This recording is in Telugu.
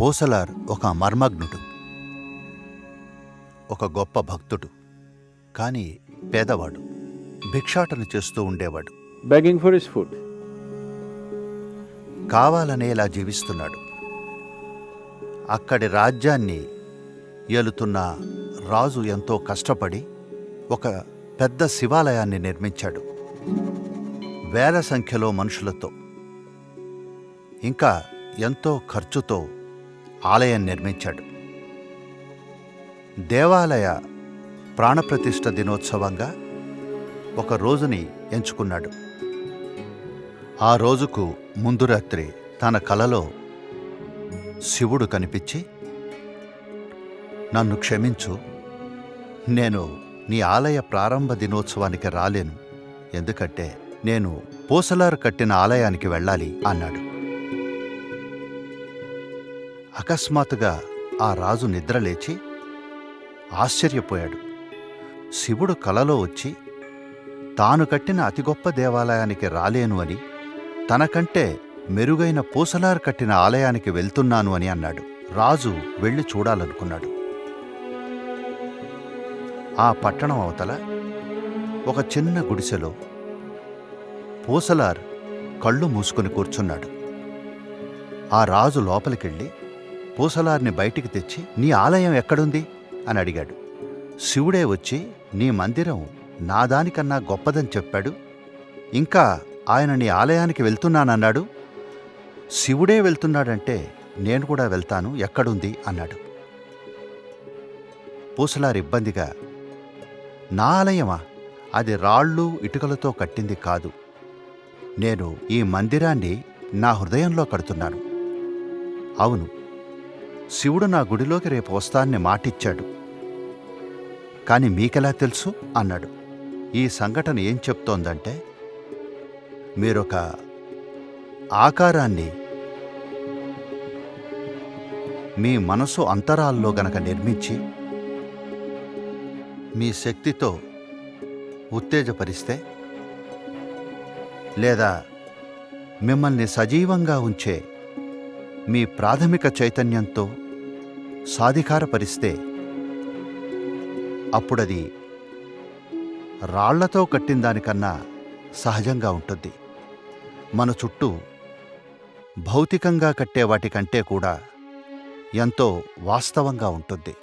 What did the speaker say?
పోసలార్ ఒక మర్మగ్నుడు ఒక గొప్ప భక్తుడు. కానీ పేదవాడు. భిక్షాటన చేస్తూ ఉండేవాడు. Begging for his food. కావాలనే ఇలా జీవిస్తున్నాడు. అక్కడి రాజ్యాన్ని ఏలుతున్న రాజు ఎంతో కష్టపడి ఒక పెద్ద శివాలయాన్ని నిర్మించాడు. వేల సంఖ్యలో మనుషులతో. ఇంకా ఎంతో ఖర్చుతో ఆలయం నిర్మించాడు. దేవాలయ ప్రాణప్రతిష్ఠ దినోత్సవంగా ఒక రోజుని ఎంచుకున్నాడు. ఆ రోజుకు ముందు రాత్రి తన కలలో శివుడు కనిపించి నన్ను క్షమించు నేను నీ ఆలయ ప్రారంభ దినోత్సవానికి రాలేను. ఎందుకంటే నేను పూసలారు కట్టిన ఆలయానికి వెళ్ళాలి అన్నాడు. అకస్మాత్తుగా ఆ రాజు నిద్రలేచి ఆశ్చర్యపోయాడు. శివుడు కలలో వచ్చి తాను కట్టిన అతి గొప్ప దేవాలయానికి రాలేను అని తనకంటే మెరుగైన పూసలార్ కట్టిన ఆలయానికి వెళ్తున్నాను అని అన్నాడు. రాజు వెళ్ళి చూడాలనుకున్నాడు. ఆ పట్టణం అవతల ఒక చిన్న గుడిసెలో పూసలార్ కళ్ళు మూసుకుని కూర్చున్నాడు. ఆ రాజు లోపలికెళ్ళి పూసలార్ని బయటికి తెచ్చి నీ ఆలయం ఎక్కడుంది? అని అడిగాడు. శివుడే వచ్చి నీ మందిరం నా దానికన్నా గొప్పదని చెప్పాడు. ఇంకా ఆయన నీ ఆలయానికి వెళ్తున్నానన్నాడు. శివుడే వెళ్తున్నాడంటే నేను కూడా వెళ్తాను ఎక్కడుంది? అన్నాడు. పూసలారు ఇబ్బందిగా నా ఆలయమా? అది రాళ్ళు ఇటుకలతో కట్టింది కాదు. నేను ఈ మందిరాన్ని నా హృదయంలో కడుతున్నాను. అవును శివుడు నా గుడిలోకి రేపు వస్తానని మాటిచ్చాడు. కాని మీకెలా తెలుసు? అన్నాడు. ఈ సంఘటన ఏం చెప్తోందంటే మీరొక ఆకారాన్ని మీ మనసు అంతరాల్లో గనక నిర్మించి మీ శక్తితో ఉత్తేజపరిస్తే లేదా మిమ్మల్ని సజీవంగా ఉంచే మీ ప్రాథమిక చైతన్యంతో సాధికారపరిస్తే అప్పుడది రాళ్ళతో కట్టిన దానికన్నా సహజంగా ఉంటుంది. మన చుట్టూ భౌతికంగా కట్టే వాటికంటే కూడా ఎంతో వాస్తవంగా ఉంటుంది.